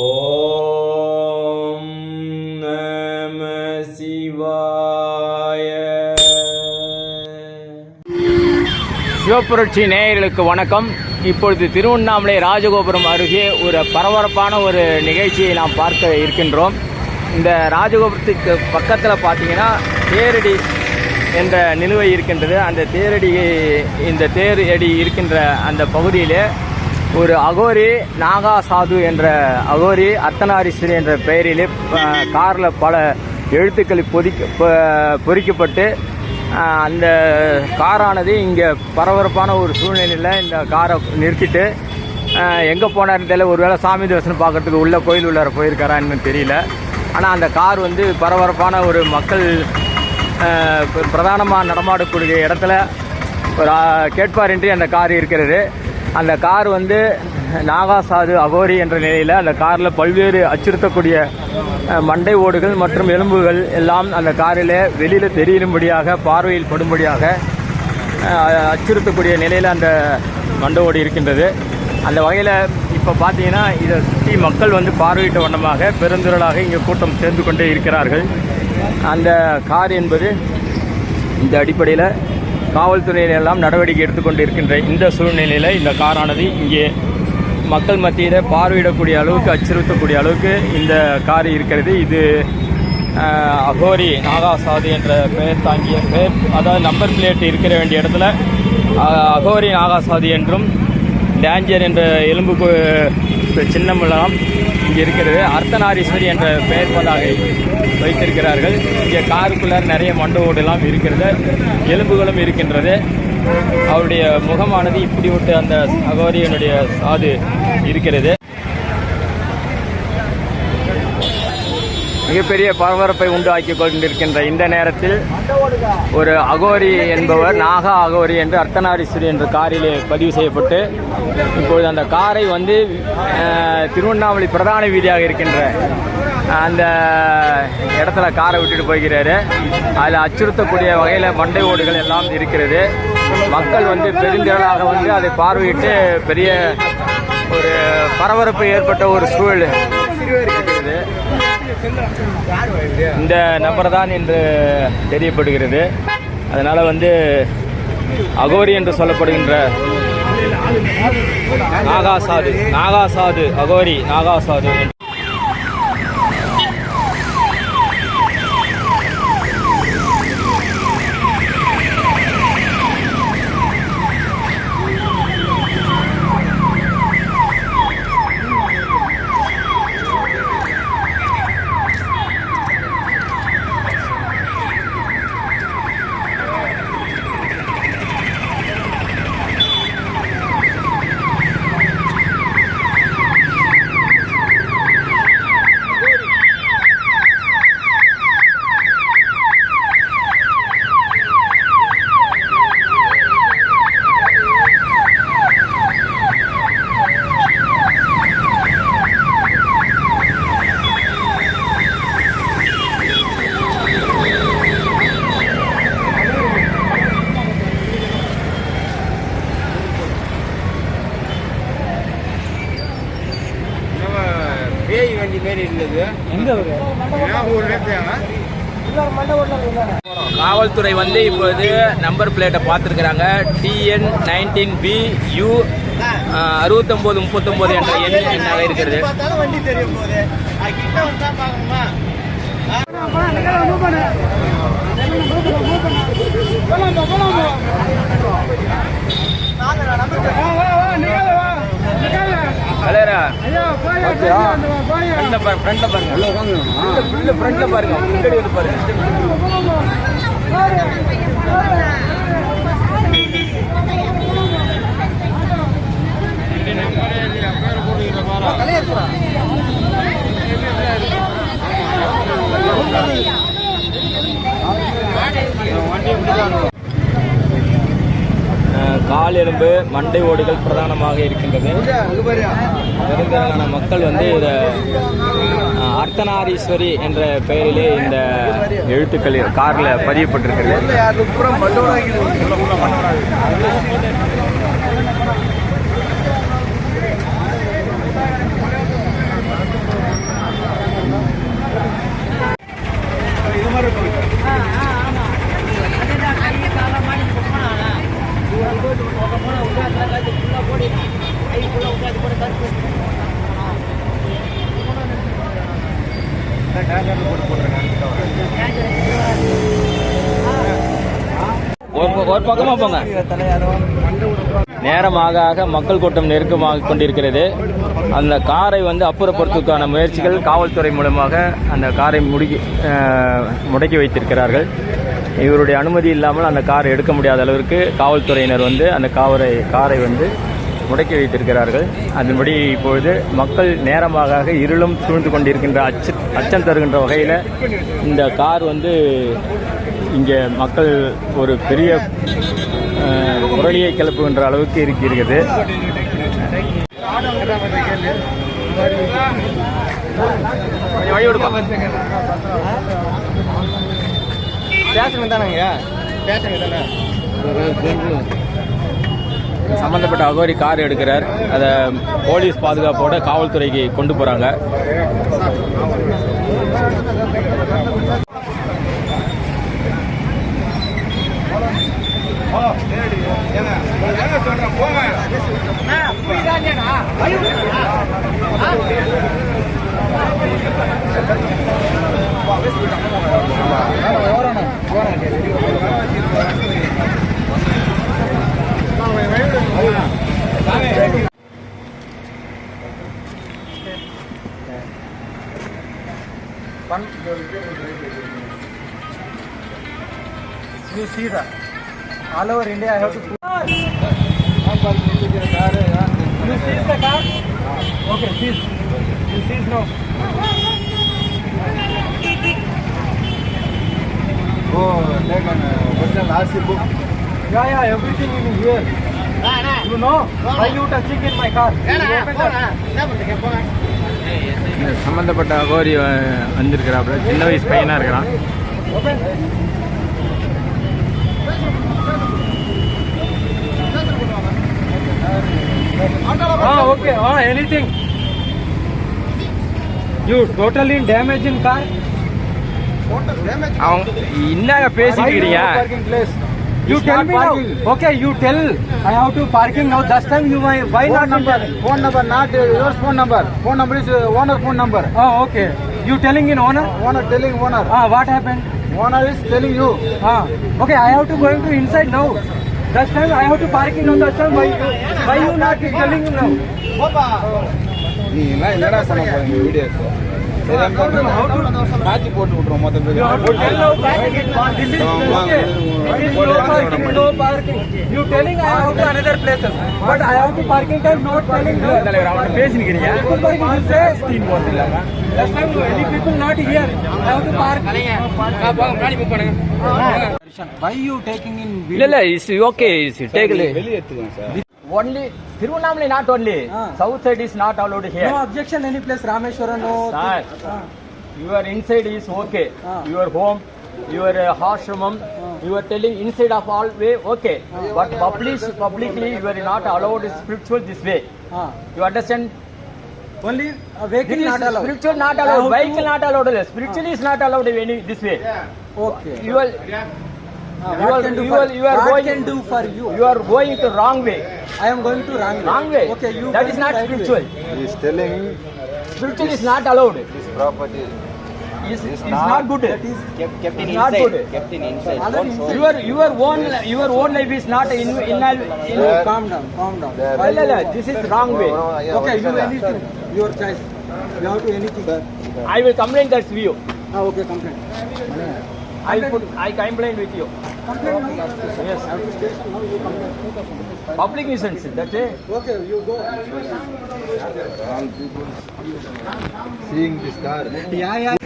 ஓம் நம சிவாய சிவப்புரட்சி நேயர்களுக்கு வணக்கம். இப்பொழுது திருவண்ணாமலை ராஜகோபுரம் அருகே ஒரு பரபரப்பான ஒரு நிகழ்ச்சியை நாம் பார்க்க இருக்கின்றோம். இந்த ராஜகோபுரத்துக்கு பக்கத்தில் பார்த்தீங்கன்னா தேரடி என்ற நிலுவை இருக்கின்றது. அந்த தேரடி இந்த தேர் அடி இருக்கின்ற அந்த பகுதியிலே ஒரு அகோரி நாகா சாது என்ற அகோரி அர்த்தநாரீஸ்வரி என்ற பெயரிலே காரில் பல எழுத்துக்கள் பொதிக்க பொறிக்கப்பட்டு அந்த காரானது இங்கே பரபரப்பான ஒரு சூழ்நிலையில் இந்த காரை நிறுத்திட்டு எங்கே போனாருன்னு தெரியல. ஒருவேளை சாமி தரிசனம் பார்க்கறதுக்கு உள்ள கோயில் உள்ளார போயிருக்காரான்னு தெரியல. ஆனால் அந்த கார் வந்து பரபரப்பான ஒரு மக்கள் பிரதானமாக நடமாடக்கூடிய இடத்துல ஒரு கேட்பார் கேட்பாரின்றி அந்த கார் இருக்கிறது. அந்த கார் வந்து நாகாசாது அகோரி என்ற நிலையில் அந்த காரில் பல்வேறு அச்சுறுத்தக்கூடிய மண்டை ஓடுகள் மற்றும் எலும்புகள் எல்லாம் அந்த காரில் வெளியில் தெரியும்படியாக பார்வையில் படும்படியாக அச்சுறுத்தக்கூடிய நிலையில் அந்த மண்டை ஓடு இருக்கின்றது. அந்த வகையில் இப்போ பார்த்தீங்கன்னா இதை சுற்றி மக்கள் வந்து பார்வையிட்ட வண்ணமாக பெருந்திரளாக இங்கே கூட்டம் சேர்ந்து கொண்டே இருக்கிறார்கள். அந்த கார் என்பது இந்த அடிப்படையில் காவல்துறையினெல்லாம் நடவடிக்கை எடுத்துக்கொண்டு இருக்கின்ற இந்த சூழ்நிலையில் இந்த காரானது இங்கே மக்கள் மத்தியில் பார்வையிடக்கூடிய அளவுக்கு அச்சுறுத்தக்கூடிய அளவுக்கு இந்த கார் இருக்கிறது. இது அகோரி நாகாசாது என்ற பெயர் தாங்கிய பெயர் அதாவது நம்பர் பிளேட் இருக்கிற வேண்டிய இடத்துல அகோரி நாகாசாது என்றும் டேஞ்சர் என்ற எலும்பு சின்னமெல்லாம் இங்கே இருக்கிறது. அர்த்தநாரீஸ்வரி என்ற பெயர் கொண்டாக வைத்திருக்கிறார்கள். இங்கே காருக்குள்ளார் நிறைய மண்ட ஓடெல்லாம் இருக்கிறது. எலும்புகளும் இருக்கின்றது. அவருடைய முகமானது இப்படி விட்டு அந்த அகோரியனுடைய சாது இருக்கிறது. மிகப்பெரிய பரபரப்பை உண்டாக்கி கொண்டிருக்கின்ற இந்த நேரத்தில் ஒரு அகோரி என்பவர் நாகா அகோரி என்று அர்த்தநாரீஸ்வரி என்ற காரிலே பதிவு செய்யப்பட்டு இப்பொழுது அந்த காரை வந்து திருவண்ணாமலை பிரதான வீதியாக இருக்கின்ற அந்த இடத்துல காரை விட்டுட்டு போய்கிறாரு அதில் அச்சுறுத்தக்கூடிய வகையில் மண்டை ஓடுகள் எல்லாம் இருக்கிறது. மக்கள் வந்து பெருந்திரளாக வந்து அதை பார்வையிட்டு பெரிய ஒரு பரபரப்பு ஏற்பட்ட ஒரு சூழல் இருக்கிறது இந்த நபர் தான் என்று தெரியப்படுகிறது. அதனால் வந்து அகோரி என்று சொல்லப்படுகின்ற நாகாசாது நாகாசாது அகோரி நாகாசாது மாரி இருந்தது. எங்க காவல்துறை வந்து இப்பொழுது நம்பர் பிளேட்டை பார்த்துருக்குறாங்க. டிஎன் நைன்டீன் பி யூ அறுபத்தொம்போது முப்பத்தொம்போது என்ற எண் எண்ணாக இருக்கிறது. வண்டி தெரியும் கலையரா ஃப்ரண்ட்ல பாருங்க ஃப்ரண்ட்ல பாருங்க. உள்ள ஃப்ரண்ட்ல பாருங்க முன்னாடி வந்து பாருங்க. அஹ், கால் எலும்பு மண்டை ஓடுகள் பிரதானமாக இருக்கின்றது. பெருந்திரளான மக்கள் வந்து இதை அர்த்தநாரீஸ்வரி என்ற பெயரிலே இந்த எழுத்துக்கள் காரில் பதியப்பட்டிருக்கிறது. ஒரு பக்கமா போங்க. நேரமாக ஆக மக்கள் கூட்டம் நெருக்கமாக கொண்டிருக்கிறது. அந்த காரை வந்து அப்புறப்படுத்துவதற்கான முயற்சிகள் காவல்துறை மூலமாக அந்த காரை முடுக்கி முடக்கி வைத்திருக்கிறார்கள். இவருடைய அனுமதி இல்லாமல் அந்த காரை எடுக்க முடியாத அளவிற்கு காவல்துறையினர் வந்து அந்த காவரை காரை வந்து முடக்கி வைத்திருக்கிறார்கள். அதன்படி இப்பொழுது மக்கள் நேரமாக இருளும் சூழ்ந்து கொண்டிருக்கின்ற அச்ச அச்சம் தருகின்ற வகையில் இந்த கார் வந்து இங்கே மக்கள் ஒரு பெரிய முரளியை கிளப்புகின்ற அளவுக்கு இருக்கிறது. பேசுங்க வழி பேசுங்க தானே சம்பந்தப்பட்ட அகோரி கார் எடுக்கிறார். அதை போலீஸ் பாதுகாப்போட காவல்துறைக்கு கொண்டு போறாங்க. You వన్కి దొరికితే Shri Sita. All over India I have to okay seize you seize no oh లేక original RC book yeah yeah everything in here you know why you touching in my car இந்த சம்பந்தப்பட்ட அகோரி வந்திருக்கிறாப்புல சின்ன வயசு பையனா இருக்கிறான் Ah, okay. Ah, anything. You totally damaging car. அவங்க என்னங்க பேசிட்டு இருக்கிறீங்க. You tell me parking. now. Okay, you tell. I have to parking now. Last time you why why phone not number? Tell? Phone number not uh, your phone number. Phone number is uh, owner phone number. Oh, okay. You telling in owner? Owner telling owner. Ah, what happened? Owner is telling you. Ah, okay. I have to go to inside now. Last time I have to parking now. Last time why you, why you not telling now? ನೀ ಇಲ್ಲ ಎಲ್ಲಡ ಸಮ video match ಕೊಟ್ಬಿಟ್ರು ಮತ್ತೆ Why you taking in? Video? No, no, it's okay. It's take. only Tirunamali not only. uh. South side is not allowed here. No objection any place Rameshwaram no. Sir, ah. your inside is okay. Uh. Your home, your uh, ashramam, uh. you are telling inside of all way okay. Uh. But public, publicly you are not allowed uh. spiritual this way. Uh. You understand? Only a vehicle not allowed. Spiritual not allowed. Yeah, Vehicle not allowed. Spiritual ah. is not allowed any this way. Yeah. Okay. You are. Yeah. You are, you, are, you are going, you are going to wrong way. Yeah. I am going to wrong way. wrong way Okay, you that going is to not right way. spiritual He is telling spiritual is not allowed this property is is not good That is kept, kept It's not good. Kept in inside. Already inside. your your own your own life is not in in, in No, calm down, calm down. There- Why no, no, you- this is wrong way Okay, you anything. Your choice. You have to anything. i will complain that view Ah, okay, complain. i put i complain with you Complain now. Yes. Public nuisance, that's it. Okay, you go. Seeing this car. Yeah, yeah.